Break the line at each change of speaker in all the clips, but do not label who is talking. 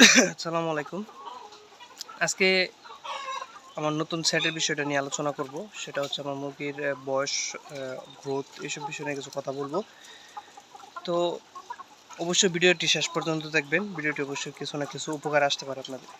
আসসালামু আলাইকুম। আজকে আমার নতুন সেটের বিষয়টা নিয়ে আলোচনা করব। সেটা হচ্ছে আমার মুরগির বয়স গ্রোথ এসব বিষয় নিয়ে কিছু কথা বলব। তো অবশ্যই ভিডিওটি শেষ পর্যন্ত দেখবেন। ভিডিওটি অবশ্যই কিছু না কিছু উপকার আসতে পারে আপনাদের।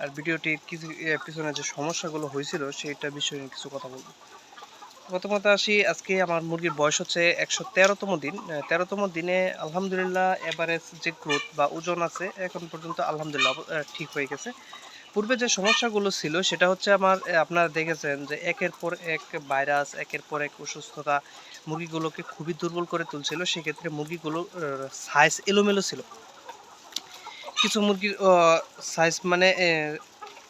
আর ভিডিওটির কিছু পিছনে যে সমস্যাগুলো হয়েছিল, সেইটা বিষয় কিছু কথা বলব। প্রথমত আসি, আজকে আমার মুরগির বয়স হচ্ছে একশো তেরোতম দিন। তেরোতম দিনে আলহামদুলিল্লাহ এভারেজ যে গ্রোথ বা ওজন আছে, এখন পর্যন্ত আলহামদুলিল্লাহ ঠিক হয়ে গেছে। পূর্বে যে সমস্যাগুলো ছিল, সেটা হচ্ছে আমার আপনারা দেখেছেন যে একের পর এক ভাইরাস একের পর এক অসুস্থতা মুরগিগুলোকে খুবই দুর্বল করে তুলছিল। সেক্ষেত্রে মুরগিগুলো সাইজ এলোমেলো ছিল। কিছু মুরগির সাইজ মানে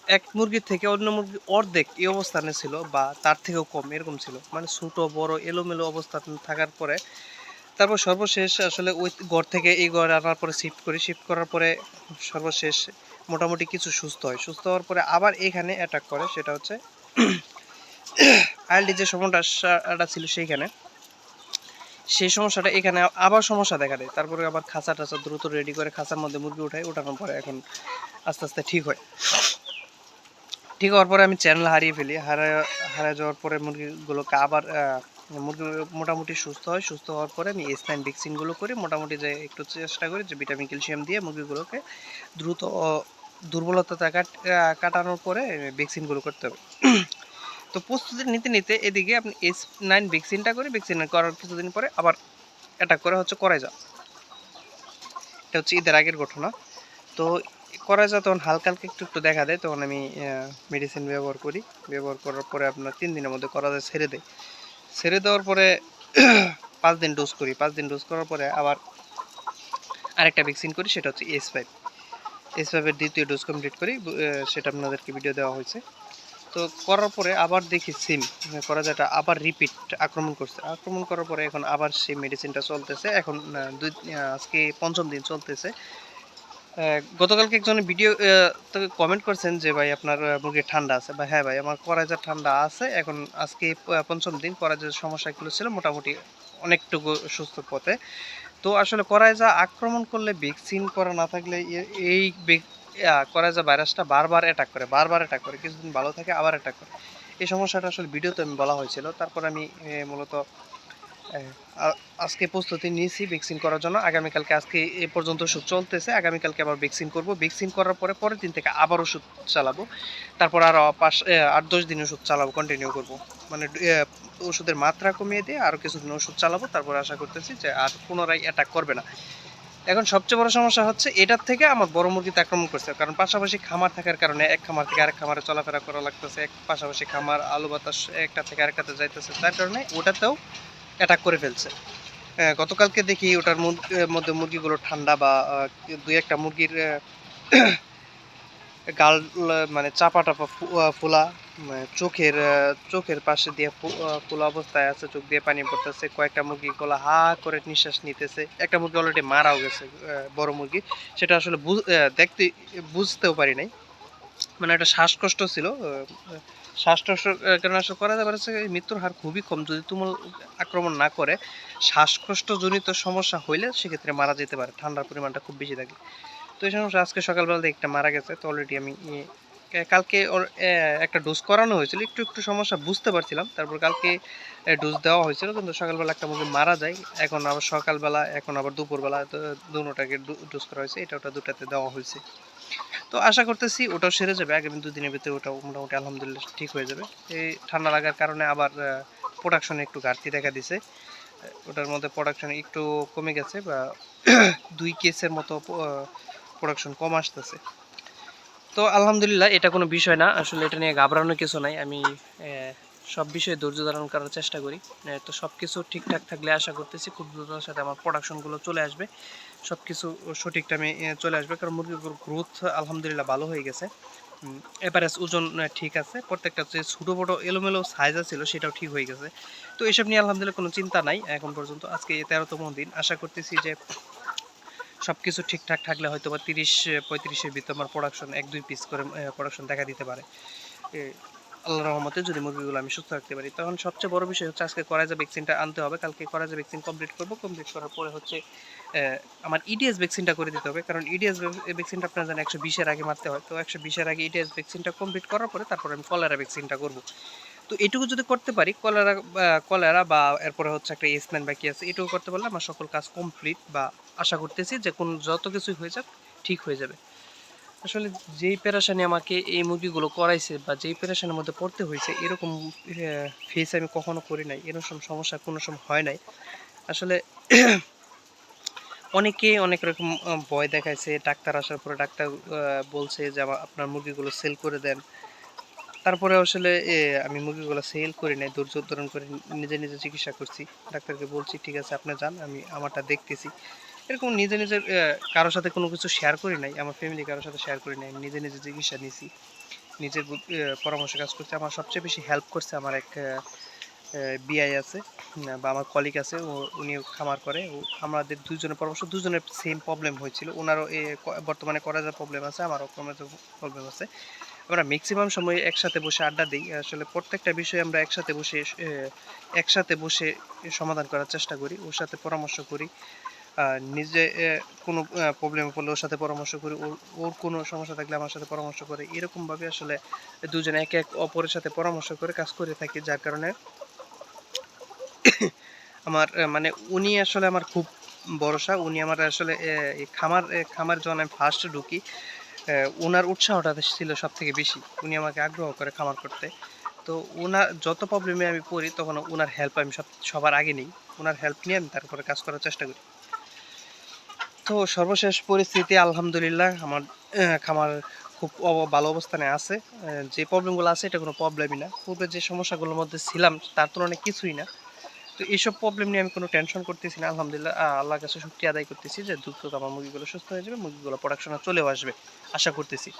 এক মুরগির থেকে অন্য মুরগি অর্ধেক এই অবস্থানে ছিল বা তার থেকেও কম, এরকম ছিল। মানে ছোট, বড়, এলোমেলো অবস্থান থাকার পরে তারপর সর্বশেষ আসলে ওই ঘর থেকে এই ঘরে আনার পরে শিফট করি। শিফট করার পরে সর্বশেষ মোটামুটি কিছু সুস্থ হয়। সুস্থ হওয়ার পরে আবার এখানে অ্যাটাক করে, সেটা হচ্ছে আইএলডি যে সমস্যাটা ছিল সেইখানে। সেই সমস্যাটা এখানে আবার সমস্যা দেখা দেয়। তারপরে আবার খাঁচা টাচা দ্রুত রেডি করে খাঁচার মধ্যে মুরগি উঠায় ওঠানোর পরে এখন আস্তে আস্তে ঠিক হয়। ঠিক হওয়ার পরে আমি চ্যানেল হারিয়ে ফেলি। হারিয়ে হারিয়ে যাওয়ার পরে মুরগিগুলোকে আবার মুরগি মোটামুটি সুস্থ হয়। সুস্থ হওয়ার পরে আমি এসনাইন ভ্যাকসিনগুলো করি। মোটামুটি যে একটু চেষ্টা করি যে ভিটামিন ক্যালসিয়াম দিয়ে মুরগিগুলোকে দ্রুত দুর্বলতা কাটানোর পরে ভ্যাকসিনগুলো করতে হবে। তো প্রস্তুতি নিতে নিতে এদিকে আপনি এস নাইন ভ্যাকসিনটা করে। ভ্যাকসিন করার কিছুদিন পরে আবার অ্যাটাক করে হচ্ছে করাই যা এটা হচ্ছে ঈদের আগের ঘটনা। তো করা যায়, তখন হালকা হালকা একটু একটু দেখা দেয়, তখন আমি মেডিসিন ব্যবহার করি। ব্যবহার করার পরে আপনার তিন দিনের মধ্যে করা যায়, ছেড়ে দেয়। ছেড়ে দেওয়ার পরে পাঁচ দিন ডোজ করি। পাঁচ দিন ডোজ করার পরে আবার আরেকটা ভ্যাকসিন করি, সেটা হচ্ছে এস ফাইভ এস ফাইভের দ্বিতীয় ডোজ কমপ্লিট করি সেটা আপনাদেরকে ভিডিও দেওয়া হয়েছে। তো করার পরে আবার দেখি সিম করা যেটা আবার রিপিট আক্রমণ করছে। আক্রমণ করার পরে এখন আবার সেই মেডিসিনটা চলতেছে। এখন দুই আজকে পঞ্চম দিন চলতেছে। গতকালকে একজন ভিডিও কমেন্ট করছেন যে, ভাই, আপনার মুরগির ঠান্ডা আছে। বা হ্যাঁ ভাই, আমার করাজার ঠান্ডা আছে। এখন আজকে পঞ্চম দিন করাজার সমস্যাগুলো ছিল, মোটামুটি অনেকটুকু সুস্থ পথে। তো আসলে করাইজা আক্রমণ করলে ভ্যাকসিন করা না থাকলে এই করাইজা ভাইরাসটা বারবার অ্যাটাক করে, বারবার অ্যাটাক করে। কিছুদিন ভালো থাকে, আবার অ্যাটাক করে। এই সমস্যাটা আসলে ভিডিওতে আমি বলা হয়েছিল। তারপর আমি মূলত আজকে প্রস্তুতি নিয়েছি ভ্যাকসিন করার জন্য। আগামীকালকে আজকে এ পর্যন্ত ওষুধ চলতেছে। আগামীকালকে আবার ভ্যাকসিন করব। ভ্যাকসিন করার পরে পরের দিন থেকে আবার ওষুধ চালাবো। তারপর আরও পাঁচ আট, দশ দিন ওষুধ চালাবো কন্টিনিউ করব। মানে ওষুধের মাত্রা কমিয়ে দিয়ে আরও কিছুদিন ওষুধ চালাবো। তারপর আশা করতেছি যে আর পুনরায় অ্যাটাক করবে না। এখন সবচেয়ে বড় সমস্যা হচ্ছে, এটার থেকে আমার বড় মুরগিতে আক্রমণ করছে। কারণ পাশাপাশি খামার থাকার কারণে এক খামার থেকে আরেক খামারে চলাফেরা করা লাগতেছে। এক পাশাপাশি খামার, আলু বাতাস একটা থেকে আরেকটাতে যাইতেছে। তার কারণে ওটাতেও অ্যাটাক করে ফেলছে। গতকালকে দেখি ওটার মধ্যে মুরগিগুলো ঠান্ডা বা দুই একটা মুরগির গাল মানে চাপা টাপা ফোলা মানে চোখের চোখের পাশে দিয়ে ফোলা অবস্থায় আছে, চোখ দিয়ে পানি পড়তেছে, কয়েকটা মুরগি গলা হা করে নিঃশ্বাস নিতেছে, একটা মুরগি অলরেডি মারাও গেছে বড় মুরগি। সেটা আসলে দেখতে, বুঝতেও পারি নাই। মানে একটা শ্বাসকষ্ট ছিল আসলে করা যাবে হচ্ছে মৃত্যুর হার খুবই কম। যদি তুমুল আক্রমণ না করে শ্বাসকষ্টজনিত সমস্যা হইলে সেক্ষেত্রে মারা যেতে পারে, ঠান্ডার পরিমাণটা খুব বেশি থাকে। তো এই সমস্যা আজকে সকালবেলা দিয়ে একটা মারা গেছে, তো অলরেডি আমি কালকে একটা ডোজ করানো হয়েছিল, একটু একটু সমস্যা বুঝতে পারছিলাম, তারপর কালকে ডোজ দেওয়া হয়েছিল, কিন্তু সকালবেলা একটা মুরগি মারা যায়, এখন আবার সকালবেলা, এখন আবার দুপুরবেলা দুটাকে ডোজ করা হয়েছে, এটা ওটা দুটাতে দেওয়া হয়েছে। তো আশা করতেছি ওটাও সেরে যাবে, আগামী দুদিনের ভিতরে ওটাও মোটামুটি আলহামদুলিল্লাহ ঠিক হয়ে যাবে। এই ঠান্ডা লাগার কারণে আবার প্রোডাকশনে একটু ঘাটতি দেখা দিছে। ওটার মধ্যে প্রোডাকশন একটু কমে গেছে বা দুই কেসের মতো প্রোডাকশন কম আসতেছে। তো আলহামদুলিল্লাহ এটা কোনো বিষয় না, আসলে এটা নিয়ে ঘাবড়ানোর কিছু নাই। আমি সব বিষয়ে ধৈর্য ধারণ করার চেষ্টা করি। তো সব কিছু ঠিকঠাক থাকলে আশা করতেছি খুব দ্রুততার সাথে আমার প্রোডাকশনগুলো চলে আসবে। সব কিছু সঠিক টাইমে চলে আসবে। কারণ মুরগিগুলোর গ্রোথ আলহামদুলিল্লাহ ভালো হয়ে গেছে। এভারেজ ওজন ঠিক আছে। প্রত্যেকটা যে ছোটো বড়ো এলোমেলো সাইজ ছিল, সেটাও ঠিক হয়ে গেছে। তো এসব নিয়ে আলহামদুলিল্লাহ কোনো চিন্তা নাই। এখন পর্যন্ত আজকে তেরোতম দিন। আশা করতেছি যে সব কিছু ঠিকঠাক থাকলে হয়তো বা তিরিশ, পঁয়ত্রিশের ভিতর আমার প্রোডাকশন এক দুই পিস করে প্রোডাকশন দেখা দিতে পারে। আল্লাহ রহমতে যদি মুরগিগুলো আমি সুস্থ রাখতে পারি, তখন সবচেয়ে বড় বিষয় হচ্ছে আজকে করাজা ভ্যাকসিনটা আনতে হবে। কালকে করাজা ভ্যাকসিন কমপ্লিট করব। কমপ্লিট করার পরে হচ্ছে আমার ইডিএস ভ্যাকসিনটা করে দিতে হবে। কারণ ইডিএস ভ্যাকসিনটা আপনারা জানেন একশো বিশের আগে মারতে হয়। তো একশো বিশের আগে ইডিএস ভ্যাকসিনটা কমপ্লিট করার পরে তারপর আমি কলেরা ভ্যাকসিনটা করব। তো এটুকু যদি করতে পারি কলেরা কলেরা বা এরপরে হচ্ছে একটা এস নাইন বাকি আছে, এটুকু করতে পারলে আমার সকল কাজ কমপ্লিট বা আশা করতেছি যে কোন যত কিছুই হয়ে যাক, ঠিক হয়ে যাবে। আসলে যেই পেরেশানি আমাকে এই মুরগিগুলো করাইছে বা যেই পেরেশানির মধ্যে পড়তে হয়েছে, এরকম ফেস আমি কখনো করি নাই। এরকম সমস্যা কোনো সময় হয় নাই। আসলে অনেকে অনেক রকম ভয় দেখাইছে। ডাক্তার আসার পরে ডাক্তার বলছে যে আপনার মুরগিগুলো সেল করে দেন। তারপরে আসলে আমি মুরগিগুলো সেল করি নাই, ধৈর্য ধারণ করে নিজে নিজে চিকিৎসা করছি। ডাক্তারকে বলছি, ঠিক আছে, আপনি যান, আমি আমারটা দেখতেছি। এরকম নিজে নিজের কারোর সাথে কোনো কিছু শেয়ার করি নাই, আমার ফ্যামিলি কারোর সাথে শেয়ার করি নাই, আমি নিজে নিজে চিকিৎসা নিয়েছি নিজের পরামর্শ কাজ করছি, আমার সবচেয়ে বেশি হেল্প করছে আমার এক বিআই আছে বা আমার কলিগ আছে, ও উনি খামার করে, ও, আমাদের দুজনের পরামর্শ, দুজনের সেম প্রবলেম হয়েছিল, ওনারও এ বর্তমানে করার প্রবলেম আছে, আমারও করার প্রবলেম আছে, আমরা ম্যাক্সিমাম সময় একসাথে বসে আড্ডা দিই, আসলে প্রত্যেকটা বিষয়ে আমরা একসাথে বসে একসাথে বসে সমাধান করার চেষ্টা করি, ওর সাথে পরামর্শ করি নিজে কোনো প্রবলেম পড়লে ওর সাথে পরামর্শ করি, ওর ওর কোনো সমস্যা থাকলে আমার সাথে পরামর্শ করে। এরকমভাবে আসলে দুজনে একে এক অপরের সাথে পরামর্শ করে কাজ করে থাকি, যার কারণে আমার মানে উনি আসলে আমার খুব ভরসা, উনি আমার আসলে খামার খামার যখন আমি ফার্স্ট ঢুকি ওনার উৎসাহটা ছিল সব থেকে বেশি। উনি আমাকে আগ্রহ করে খামার করতে। তো ওনার যত প্রবলেমে আমি পড়ি, তখন ওনার হেল্প আমি সব, সবার আগে নিই। ওনার হেল্প নিয়ে আমি তারপরে কাজ করার চেষ্টা করি। তো সর্বশেষ পরিস্থিতি, আলহামদুলিল্লাহ, আমার খামার খুব ভালো অবস্থানে আছে। যে প্রবলেমগুলো আছে, এটা কোনো প্রবলেমই না। পূর্বে যে সমস্যাগুলোর মধ্যে ছিলাম, তার তুলনায় কিছুই না। তো এইসব প্রবলেম নিয়ে আমি কোনো টেনশন করতেছি না, আলহামদুলিল্লাহ আল্লাহ আল্লাহর কাছে শুক্রিয়া আদায় করতেছি যে দ্রুত আমার মুরগিগুলো সুস্থ হয়ে যাবে, মুরগিগুলো প্রোডাকশনে চলেও আসবে, আশা করতেছি।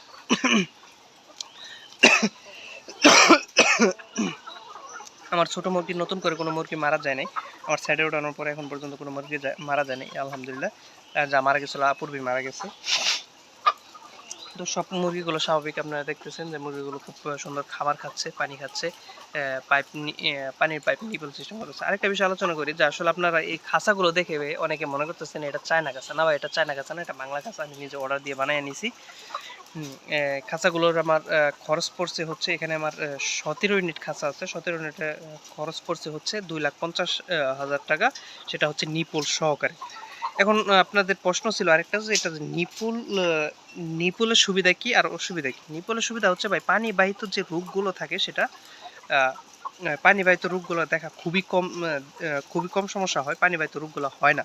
আমার ছোট মুরগি, নতুন করে কোনো মুরগি মারা যায় নাই। আমার সাইডে ওঠানোর পরে এখন পর্যন্ত কোনো মুরগি মারা যায় নাই, আলহামদুলিল্লাহ। যা মারা গেছিল অপূর্বই মারা গেছে। তো সব মুরগিগুলো স্বাভাবিক, আপনারা দেখতেছেন যে মুরগিগুলো খুব সুন্দর খাবার খাচ্ছে, পানি খাচ্ছে পাইপ পানির পাইপ নিপল সিস্টেম করেছে। আরেকটা বিষয় আলোচনা করি, যে আসলে আপনারা এই খাঁচাগুলো দেখে অনেকে মনে করতেছেন এটা চায়না খাঁচা। না বা এটা চায়না খাঁচা না, এটা বাংলা খাঁচা, আমি নিজে অর্ডার দিয়ে বানিয়ে নিছি খাঁচাগুলোর আমার খরচ পড়ছে হচ্ছে, এখানে আমার সতেরো ইউনিট খাঁচা আছে। সতেরো ইউনিটে খরচ পড়ছে হচ্ছে দুই লাখ পঞ্চাশ হাজার টাকা। সেটা হচ্ছে নিপুল সহকারে। এখন আপনাদের প্রশ্ন ছিল আরেকটা যে, এটা নিপুল নিপুলের সুবিধা কি আর অসুবিধা কি? নিপুলের সুবিধা হচ্ছে ভাই পানি বাহিত যে রোগগুলো থাকে সেটা পানিবাহিত রোগগুলো দেখা খুবই কম খুবই কম সমস্যা হয়, পানিবাহিত রোগগুলো হয় না।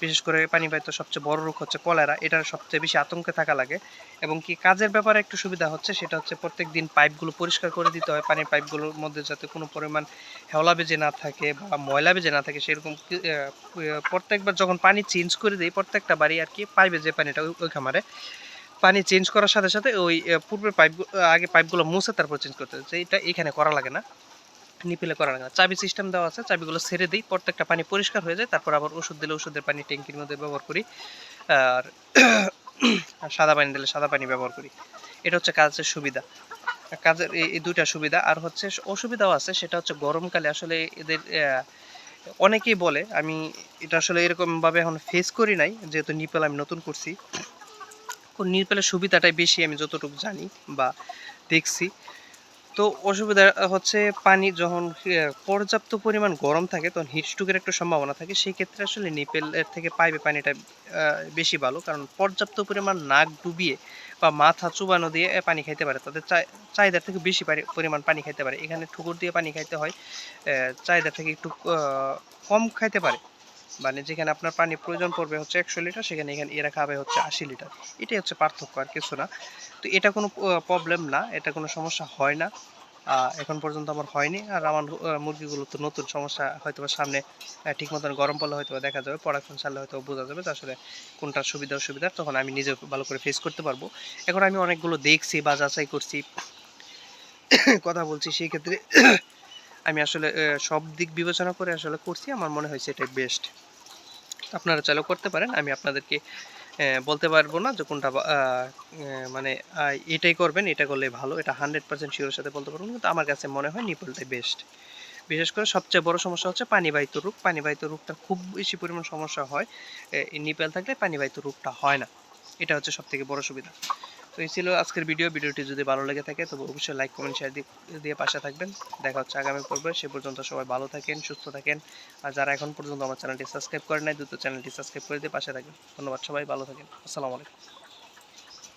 বিশেষ করে পানিবাহিত সবচেয়ে বড় রোগ হচ্ছে কলেরা। এটার সবচেয়ে বেশি আতঙ্কে থাকা লাগে। এবং কি কাজের ব্যাপারে একটু সুবিধা হচ্ছে, সেটা হচ্ছে প্রত্যেক দিন পাইপগুলো পরিষ্কার করে দিতে হয়। পানির পাইপগুলোর মধ্যে যাতে কোনো পরিমাণ হেওলা বেজে না থাকে বা ময়লা বেজে না থাকে, সেরকম প্রত্যেকবার যখন পানি চেঞ্জ করে দিই, প্রত্যেকটা বাড়ি আর কি পাইপে যে পানিটা ওই- খামারে, পানি চেঞ্জ করার সাথে সাথে ওই পূর্বের পাইপ আগে পাইপগুলো মুছে তারপর চেঞ্জ করতে হয়। এটা এখানে করা লাগে না। নিপিলে করা লাগে চাবি সিস্টেম দেওয়া আছে, চাবিগুলো ছেড়ে দিই, প্রত্যেকটা পানি পরিষ্কার হয়ে যায়, তারপর আবার ওষুধ দিলে ওষুধের পানি ট্যাঙ্কির মধ্যে ব্যবহার করি। আর সাদা পানি দিলে সাদা পানি ব্যবহার করি। এটা হচ্ছে কাজের সুবিধা। কাজের এই দুইটা সুবিধা। আর হচ্ছে অসুবিধাও আছে, সেটা হচ্ছে গরমকালে আসলে এদের অনেকেই বলে, আমি এটা আসলে এরকমভাবে এখন ফেস করি নাই, যেহেতু নিপেল আমি নতুন করছি। নিপেলের সুবিধাটাই বেশি আমি যতটুকু জানি বা দেখছি। তো অসুবিধা হচ্ছে পানি যখন পর্যাপ্ত পরিমাণ গরম থাকে তখন হিটস্ট্রোকের একটা সম্ভাবনা থাকে। সেই ক্ষেত্রে আসলে নিপেলের থেকে পাইপে পানিটা বেশি ভালো। কারণ পর্যাপ্ত পরিমাণ নাক ডুবিয়ে বা মাথা চুবানো দিয়ে পানি খাইতে পারে। তাদের চাহিদার থেকে বেশি পরিমাণ পানি খাইতে পারে। এখানে ঠুকুর দিয়ে পানি খাইতে হয় আহ, চাহিদা থেকে একটু কম খাইতে পারে। মানে যেখানে আপনার পানি প্রয়োজন পড়বে হচ্ছে একশো লিটার, সেখানে এখানে এরা খাবে হচ্ছে আশি লিটার। এটাই হচ্ছে পার্থক্য আর কিছু না। তো এটা কোনো প্রবলেম না, এটা কোনো সমস্যা হয় না। এখন পর্যন্ত আমার হয়নি। আর আমার মুরগিগুলো তো নতুন, সমস্যা হয়তো সামনে ঠিক মতন গরম পড়লে হয়তো দেখা যাবে প্রোডাকশন ছাড়লে হয়তো বোঝা যাবে যে আসলে কোনটা সুবিধা অসুবিধা, তখন আমি নিজে ভালো করে ফেস করতে পারব। এখন আমি অনেকগুলো দেখছি বা যাচাই করছি, কথা বলছি, সেই ক্ষেত্রে আমি আসলে সব দিক বিবেচনা করে আসলে করছি। আমার মনে হয়েছে এটাই বেস্ট আপনারা চালু করতে পারেন। আমি আপনাদেরকে বলতে পারব না যে কোনটা মানে এটাই করবেন, এটা করলে ভালো। এটা হান্ড্রেড পার্সেন্ট শিওর সাথে বলতে পারব কিন্তু আমার কাছে মনে হয় নিপলটাই বেস্ট বিশেষ করে সবচেয়ে বড় সমস্যা হচ্ছে পানিবাহিত রোগ। পানিবাহিত রোগটা খুব বেশি পরিমাণ সমস্যা হয় নিপেল থাকলে পানিবাহিত রোগটা হয় না। এটা হচ্ছে সব থেকে বড় সুবিধা। এই ছিল আজকের ভিডিও ভিডিওটি যদি ভালো লেগে থাকে, তবে অবশ্যই লাইক কমেন্ট শেয়ার দিয়ে পাশে থাকবেন। দেখা হচ্ছে আগামী পর্বে। সে পর্যন্ত সবাই ভালো থাকেন, সুস্থ থাকেন। আর যারা এখন পর্যন্ত আমার চ্যানেলটি সাবস্ক্রাইব করে নাই, দ্রুত চ্যানেলটি সাবস্ক্রাইব করে দিয়ে পাশে থাকবেন। ধন্যবাদ সবাই, ভালো থাকেন। আসসালামু আলাইকুম।